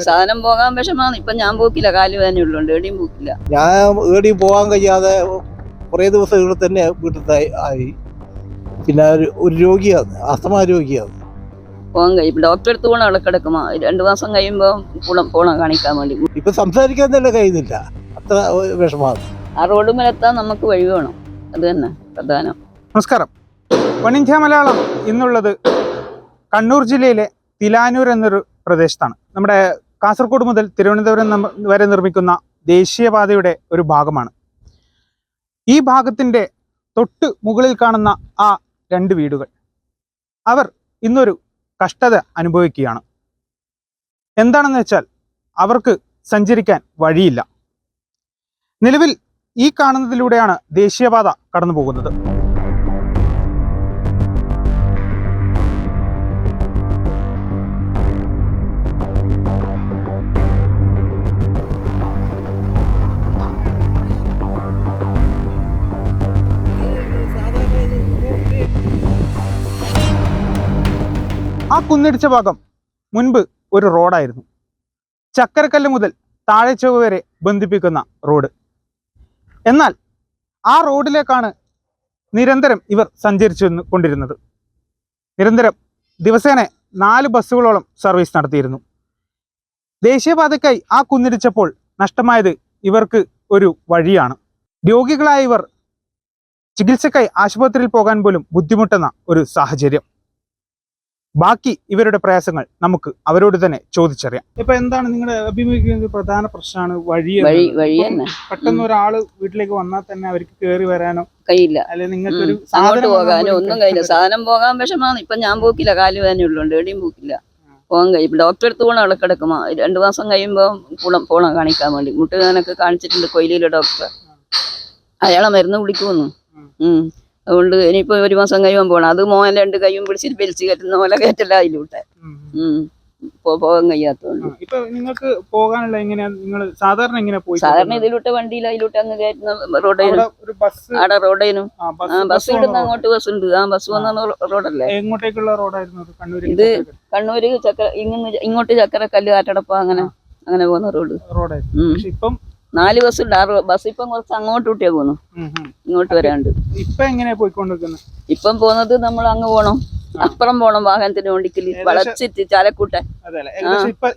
സാധനം പോകാൻ വിഷമാണ് ഇപ്പൊ ഞാൻ പോക്കില്ല കാൽ ഉള്ളുണ്ട് എവിടെയും പോക്കില്ല. ഞാൻ ഏടിയും പോകാൻ കഴിയാതെ കുറേ ദിവസം ഇവിടെ തന്നെ വീട്ടിൽ ആയി. പിന്നെ ഒരു രോഗിയാണ് അസ്തമാ രോഗിയാണ്. പോകാൻ കഴിയും ഡോക്ടർ എടുത്ത് പോകണം അവിടെ കിടക്കും രണ്ടു മാസം കഴിയുമ്പോൾ പോണം പോണം കാണിക്കാൻ വേണ്ടി. ഇപ്പൊ സംസാരിക്കാൻ തന്നെ കഴിയുന്നില്ല. അത്ര വിഷമാണ് ആ റോഡ് മേലെത്താൻ നമുക്ക് വഴി വേണം. അത് തന്നെ പ്രധാനം. നമസ്കാരം. പണിഞ്ചാ ഇന്ത്യ മലയാളം ഇന്നുള്ളത് കണ്ണൂർ ജില്ലയിലെ തിലാനൂർ എന്നൊരു പ്രദേശത്താണ്. നമ്മുടെ കാസർഗോഡ് മുതൽ തിരുവനന്തപുരം വരെ നിർമ്മിക്കുന്ന ദേശീയപാതയുടെ ഒരു ഭാഗമാണ്. ഈ ഭാഗത്തിന്റെ തൊട്ട് മുകളിൽ കാണുന്ന ആ രണ്ട് വീടുകൾ അവർ ഇന്നൊരു കഷ്ടത അനുഭവിക്കുകയാണ്. എന്താണെന്ന് വെച്ചാൽ അവർക്ക് സഞ്ചരിക്കാൻ വഴിയില്ല. നിലവിൽ ഈ കാണുന്നതിലൂടെയാണ് ദേശീയപാത കടന്നു പോകുന്നത് കുന്നിടിച്ച ഭാഗം മുൻപ് ഒരു റോഡായിരുന്നു. ചക്കരക്കല്ല് മുതൽ താഴെച്ചൊവ്വ വരെ ബന്ധിപ്പിക്കുന്ന റോഡ്. എന്നാൽ ആ റോഡിലേക്കാണ് നിരന്തരം ഇവർ സഞ്ചരിച്ചു കൊണ്ടിരുന്നത്. നിരന്തരം ദിവസേന നാല് ബസ്സുകളോളം സർവീസ് നടത്തിയിരുന്നു. ദേശീയപാതയ്ക്കായി ആ കുന്നിടിച്ചപ്പോൾ നഷ്ടമായത് ഇവർക്ക് ഒരു വഴിയാണ്. രോഗികളായ ഇവർ ചികിത്സക്കായി ആശുപത്രിയിൽ പോകാൻ പോലും ബുദ്ധിമുട്ടുന്ന ഒരു സാഹചര്യം. ബാക്കി ഇവരുടെ പ്രയാസങ്ങൾ നമുക്ക് അവരോട് തന്നെ ചോദിച്ചറിയാം. ഇപ്പൊ എന്താണ് നിങ്ങളുടെ അഭിമുഖീകരിക്കുന്ന പ്രധാന പ്രശ്നമാണ്? വഴി പെട്ടെന്ന് ഒരാൾ വീട്ടിലേക്ക് വന്നാൽ തന്നെ അവർക്ക് കയറി വരാനോ കയ്യില്ല. അല്ലെങ്കിൽ നിങ്ങൾക്ക് ഒരു സാധനം പോകാനോ ഒന്നും കയ്യില്ല. സാധനം പോകാൻ വിഷമാണ് ഇപ്പൊ ഞാൻ പോക്കില്ല. കാൽ വേദനയുള്ളതുകൊണ്ട് എവിടെയും പോക്കില്ല. പോകാൻ കഴിയും ഡോക്ടറെ അടുത്ത് പോകണം. അവിടെ കിടക്കുമോ രണ്ടു മാസം കഴിയുമ്പോൾ പോണം പോണം കാണിക്കാൻ വേണ്ടി. മുട്ടുകാനൊക്കെ കാണിച്ചിട്ടുണ്ട് കൊയിലിലെ ഡോക്ടർ അയാളെ മരുന്ന് കുടിക്കുമെന്നു. ഉം. അതുകൊണ്ട് ഇനിയിപ്പോ ഒരു മാസം കഴിയുമ്പോൾ പോകണം അത് മോൻ രണ്ട് കൈയും പിടിച്ചിട്ട് വലിച്ച് കയറ്റുന്ന പോലെ കയറ്റല്ല അതിലൂട്ടെ പോകാൻ കഴിയാത്തതുകൊണ്ട് ഇപ്പൊ നിങ്ങൾക്ക് പോകാനുള്ള എങ്ങനെയാ? നിങ്ങൾ സാധാരണ എങ്ങനെ പോയി സാധാരണ ഇതിലൂട്ട് വണ്ടിയിൽ അതിലൂട്ട് അങ്ങ് കയറ്റുന്ന റോഡ് ഒരു ബസ് ആടെ റോഡേനും. ആ, ബസ് ഇടുന്ന അങ്ങോട്ട് ബസ് ഉണ്ട്. ആ ബസ് വന്ന റോഡല്ലേ? എങ്ങോട്ടേക്കുള്ള റോഡായിരുന്നു ഇത് കണ്ണൂര് ചക്ര ഇങ്ങ് ഇങ്ങോട്ട് ചക്കരക്കല്ല് ആറ്റടപ്പ അങ്ങനെ അങ്ങനെ പോകുന്ന റോഡ്. റോഡായിരുന്നു. ഇപ്പം നാല് ബസ് ഉണ്ട്. ആ ബസ് ഇപ്പം കുറച്ച് അങ്ങോട്ട് ഉം, ഉം. ഇങ്ങോട്ട് വരാണ്ട്. ഇപ്പൊ എങ്ങനെയാ പോയിക്കൊണ്ടിരിക്കുന്നത് ഇപ്പം പോകുന്നത് നമ്മൾ അങ്ങ് പോണം. അപ്പുറം പോണം വാഹനത്തിന് വേണ്ടിക്കൽ വളച്ചിട്ട് ചാലക്കൂട്ടെ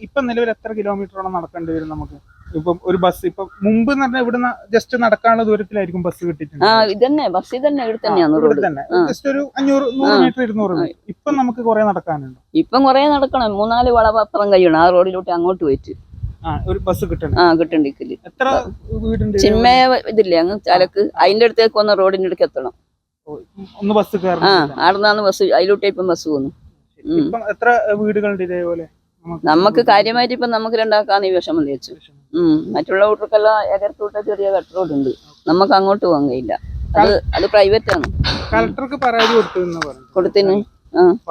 ഇപ്പൊ നിലവിൽ എത്ര കിലോമീറ്ററോളം നടക്കേണ്ടി വരും നമുക്ക്? ഇപ്പം ഒരു ബസ് ഇപ്പൊ മുമ്പ് ഇവിടുന്ന് ജസ്റ്റ് നടക്കാനുള്ള ദൂരത്തിലായിരിക്കും ബസ് കിട്ടിയിട്ടുണ്ട്. ആ ഇതന്നെ. ബസ് ഇതന്നെ. ഇവിടെ തന്നെയാണ് റോഡ് തന്നെ. ജസ്റ്റ് ഒരു അഞ്ഞൂറ് നൂറ്. മീറ്റർ ഇരുന്നൂറ് മീറ്റർ ഇപ്പൊ നമുക്ക് കുറെ നടക്കാനുണ്ട്. ഇപ്പം കുറേ നടക്കണം. മൂന്നാൽ വളവ് അപ്പുറം കഴിയണം ആ റോഡിലോട്ട് അങ്ങോട്ട് പോയിട്ട്. ഒരു ബസ് കിട്ടണം. ആ കിട്ടണ്ടിക്കൽ എത്ര വീടുണ്ട് ചിന്മയ ഇതില്ലേ അങ്ങ് ചാലക്ക്. അതിന്റെ അടുത്തേക്ക് വന്ന റോഡിന്റെ അടുക്ക് എത്തണം. ഒന്ന് ബസ് ആ കയറണം. ബസ് അതിലോട്ടേ ഇപ്പം ബസ് പോകുന്നു. ഉം. ഇപ്പം എത്ര വീടുകളുണ്ട് ഇതേപോലെ? നമുക്ക് കാര്യമായിട്ട് ഇപ്പം നമുക്ക് രണ്ടാക്കാന്ന് ഈ വിഷമം തേച്ചു ഉം. മറ്റുള്ള കൂട്ടർക്കെല്ലാം എകരത്തൂട്ട ചെറിയ കട്ട് ഉണ്ട്. നമുക്ക് അങ്ങോട്ട് പോകാൻ കഴിയില്ല. അത് അത് പ്രൈവറ്റ് ആണ്. കളക്ടർക്ക് പരാതി കൊടുത്തു എന്ന് പറഞ്ഞു. കൊടുത്തിന്.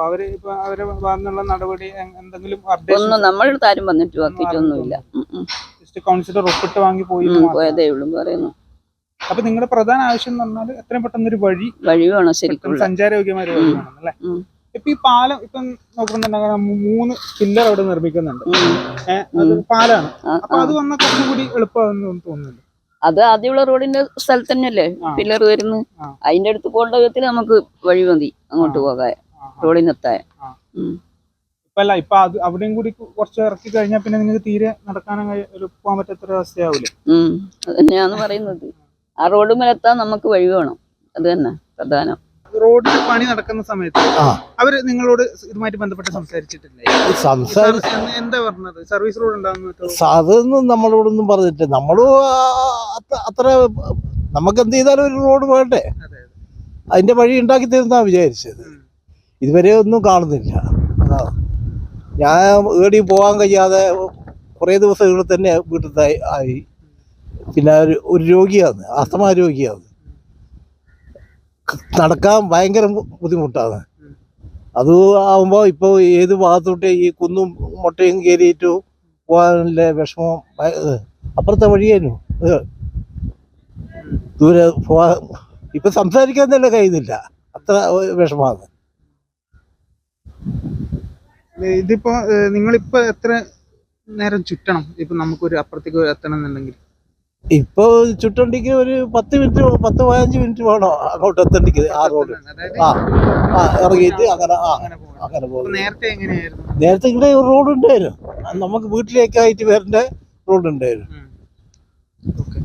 അവർ അവരെ ഭാഗത്തുനിന്നുള്ള നടപടി എന്തെങ്കിലും ഒന്നും നമ്മളടുത്ത് താരും വന്നിട്ട്. ജസ്റ്റ് കൗൺസിലർ ഒപ്പിട്ട് വാങ്ങി പോയി പോയതേ ഉള്ളൂ പറയുന്നു. അപ്പൊ നിങ്ങളുടെ പ്രധാന ആവശ്യം എന്ന് പറഞ്ഞാൽ എത്രയും പെട്ടെന്ന് ഒരു വഴി വഴി വേണം ശരിക്കും സഞ്ചാരയോഗ്യമായ വഴി വേണം അല്ലേ. ഇപ്പൊ ഈ പാലം ഇപ്പൊ നോക്കുന്നുണ്ടെങ്കിൽ മൂന്ന് പില്ലർ അവിടെ നിർമ്മിക്കുന്നുണ്ട്. അത് പാലാണ്. അപ്പൊ അത് വന്ന കുറച്ചുകൂടി എളുപ്പമാണെന്ന് തോന്നുന്നുണ്ട്. അത് ആദ്യമുള്ള റോഡിന്റെ സ്ഥലത്ത് തന്നെയല്ലേ? പില്ലർ വരുന്നു അതിന്റെ അടുത്ത് പോകേണ്ട വിധത്തിൽ നമുക്ക് വഴി മതി അങ്ങോട്ട് പോകാൻ. ആ, നിർത്താൻ ഇപ്പല്ല. ഇപ്പൊ അത് അവിടെയും കൂടി കുറച്ച് ഇറക്കി കഴിഞ്ഞാൽ പിന്നെ നിങ്ങൾക്ക് തീരെ നടക്കാനും പോകാൻ പറ്റാത്ത അവസ്ഥയാവൂലേ? അതന്നെയാന്ന് പറയുന്നത്. ആ റോഡ് മേലെത്താൻ നമുക്ക് വഴി വേണം. അത് തന്നെ പ്രധാനം. റോഡിൽ പണി നടക്കുന്ന സമയത്ത്. അവർ നിങ്ങളോട് ഇതുമായിട്ട് ബന്ധപ്പെട്ട് സംസാരിച്ചിട്ടില്ലേ? സംസാരി എന്താ പറഞ്ഞത്? സർവീസ് റോഡ് ഉണ്ടാകുന്ന അതൊന്നും നമ്മളോടൊന്നും പറഞ്ഞിട്ട് നമ്മളും അത്ര- നമുക്ക് എന്ത് ചെയ്താലും ഒരു റോഡ് വേണ്ടേ അതെ അതിന്റെ വഴി ഉണ്ടാക്കി തരുന്നാ വിചാരിച്ചത്. ഇതുവരെ ഒന്നും കാണുന്നില്ല. അതാ. ഞാൻ ഏടി പോകാൻ കഴിയാതെ കുറേ ദിവസം ഇവിടെ തന്നെ വീട്ടിൽ ആയി. പിന്നെ ഒരു രോഗിയാണ് അസ്തമാ രോഗിയാണ്. നടക്കാൻ ഭയങ്കര ബുദ്ധിമുട്ടാണ്. അത് ആകുമ്പോൾ ഇപ്പോൾ ഏത് ഭാഗത്തോട്ട് ഈ കുന്നും മുട്ടയും കയറിയിട്ട് പോകാനുള്ള വിഷമം അപ്പുറത്തെ വഴിയായിരുന്നു. ദൂരെ പോവാ. ഇപ്പം സംസാരിക്കാൻ തന്നെ കഴിയുന്നില്ല. അത്ര വിഷമാണ് ഇതിപ്പോ നിങ്ങൾ നിങ്ങളിപ്പോ എത്ര നേരം ചുറ്റണം? ഇപ്പൊ നമുക്കൊരു അപ്പുറത്തേക്ക് എത്തണം എന്നുണ്ടെങ്കിൽ. ഇപ്പൊ ചുറ്റണ്ടിക്ക് ഒരു പത്ത് മിനിറ്റ് പത്ത് പതിനഞ്ച് മിനിറ്റ് വേണോ അങ്ങോട്ട് എത്തണ്ടിക്ക് ആ റോഡ്. ആ ആ ഇറങ്ങിയിട്ട് അങ്ങനെ ആ അങ്ങനെ പോകും നേരത്തെ എങ്ങനെയായിരുന്നു? നേരത്തെ ഇവിടെ ഒരു റോഡ് ഉണ്ടായിരുന്നു. നമുക്ക് വീട്ടിലേക്കായിട്ട് വരേണ്ട റോഡ് ഉണ്ടായിരുന്നു.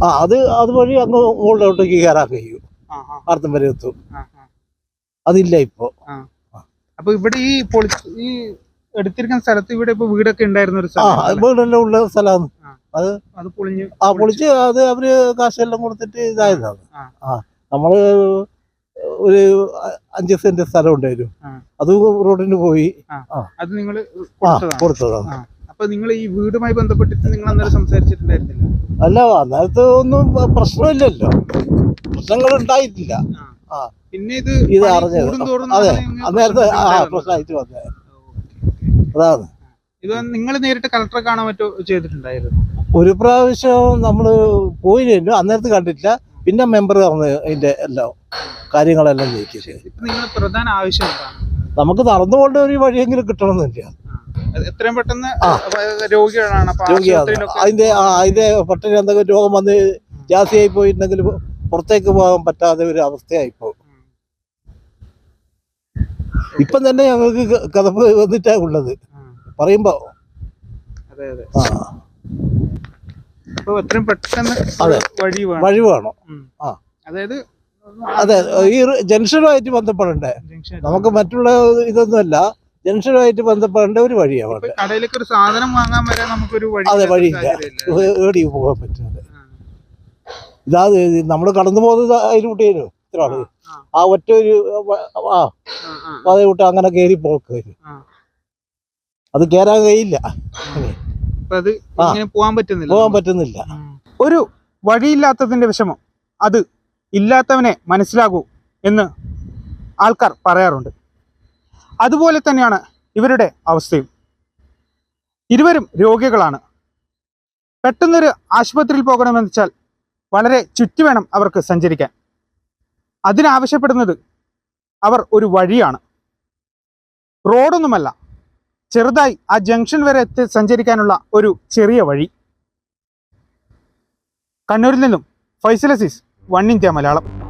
ആ അത് അതുവഴി അങ്ങ് മുകളിലോട്ടേക്ക് കയറാൻ കഴിയും. അർത്ഥം വരെ എത്തും. അതില്ല ഇപ്പോ. അപ്പൊ ഇവിടെ ഈ പൊളി ഈ എടുത്തിരിക്കുന്ന സ്ഥലത്ത് ഇവിടെ ഇപ്പൊ വീടൊക്കെ ഉണ്ടായിരുന്ന ഒരു ആ സ്ഥലം വീടെല്ലാം ഉള്ള സ്ഥലമാണ്. അത് അത് പൊളിഞ്ഞ് ആ പൊളിച്ച് അത് അവർ കാശെല്ലാം കൊടുത്തിട്ട് ഇതായതാണ്. ആ. ആ നമ്മൾ ഒരു അഞ്ച് സെന്റ് സ്ഥലം ഉണ്ടായിരുന്നു. ആ. അത് റോഡിന് പോയി. അത് നിങ്ങൾ ആ കൊടുത്തതാണ്. കൊടുത്തതാണ്. ആ. അപ്പൊ നിങ്ങൾ ഈ വീടുമായി ബന്ധപ്പെട്ടിട്ട് നിങ്ങൾ അന്നേരം സംസാരിച്ചിട്ടുണ്ടായിരുന്നില്ല? അല്ല അന്നേരത്ത് ഒന്നും പ്രശ്നമില്ലല്ലോ. പ്രശ്നങ്ങൾ ഉണ്ടായിട്ടില്ല. ആ. പിന്നെ ഇത് ഇത് പണി അറിഞ്ഞത്. കൂടുന്തോറും അതെ. അന്നേരത്തെ ആ പ്രശ്നങ്ങൾ പ്രശ്നമായിട്ട് വന്നത് ഉണ്ടാവുന്നത്. അതാണ്. ഇത് നിങ്ങൾ നേരിട്ട് കളക്ടറെ കാണാൻ മറ്റോ ചെയ്തിട്ടുണ്ടായിരുന്നു? ഒരു പ്രാവശ്യം നമ്മൾ പോയില്ലല്ലോ അന്നേരത്ത് കണ്ടിട്ടില്ല. പിന്നെ മെമ്പർ പറഞ്ഞ് അതിന്റെ എല്ലാം കാര്യങ്ങളെല്ലാം നിങ്ങൾ പ്രധാന ആവശ്യം നമുക്ക് നടന്നുകൊണ്ട് ഒരു വഴിയെങ്കിലും കിട്ടണമെന്നില്ല. അത് എത്രയും പെട്ടെന്ന്. രോഗികളാണ്. അതിന്റെ ആ അതിന്റെ പെട്ടെന്ന് എന്തെങ്കിലും രോഗം വന്ന് ജാസ്തിയായി പോയിട്ടുണ്ടെങ്കിൽ പുറത്തേക്ക് പോകാൻ പറ്റാതെ ഒരു അവസ്ഥയായി പോകും ഇപ്പം തന്നെ ഞങ്ങൾക്ക് കഥപ്പ് വന്നിട്ടാ ഉള്ളത്. പറയുമ്പോ. വഴി വേണം. അതായത് അതെ ഈ ജംഗ്ഷനുമായിട്ട് ബന്ധപ്പെടണ്ടേ? നമുക്ക് മറ്റുള്ള ഇതൊന്നുമല്ല. ജംഗ്ഷനുമായിട്ട് ബന്ധപ്പെടേണ്ട ഒരു വഴിയാണ് കടയിലേക്ക് ഒരു സാധനം വാങ്ങാൻ വരെ നമുക്കൊരു അതെ, വഴിയില്ല. ഏടി പോകാൻ പറ്റും. ഇതാ നമ്മൾ കടന്നു പോകുന്നത് അതിലൂട്ടേനു ഇത്ര ആൾ ആ. ഒറ്റ ഒരു വ- ആ ആ. അങ്ങനെ കയറി പോക്ക്. അത് കയറാൻ കഴിയില്ല. പോവാൻ അത് ഇങ്ങനെ പോകാൻ പറ്റുന്നില്ല പോകാൻ പറ്റുന്നില്ല. ഒരു വഴിയില്ലാത്തതിന്റെ വിഷമം. അത് ഇല്ലാത്തവനെ മനസ്സിലാകൂ എന്ന് ആൾക്കാർ പറയാറുണ്ട്. അതുപോലെ തന്നെയാണ് ഇവരുടെ അവസ്ഥയും. ഇരുവരും രോഗികളാണ്. പെട്ടെന്നൊരു ആശുപത്രിയിൽ പോകണമെന്ന് വെച്ചാൽ വളരെ ചുറ്റി വേണം അവർക്ക് സഞ്ചരിക്കാൻ. അതിനാവശ്യപ്പെടുന്നത് അവർ ഒരു വഴിയാണ്. റോഡൊന്നുമല്ല. ചെറുതായി ആ ജംഗ്ഷൻ വരെ എത്തി സഞ്ചരിക്കാനുള്ള ഒരു ചെറിയ വഴി. കണ്ണൂരിൽ നിന്നും ഫൈസൽ അസീസ് വൺ ഇന്ത്യ മലയാളം.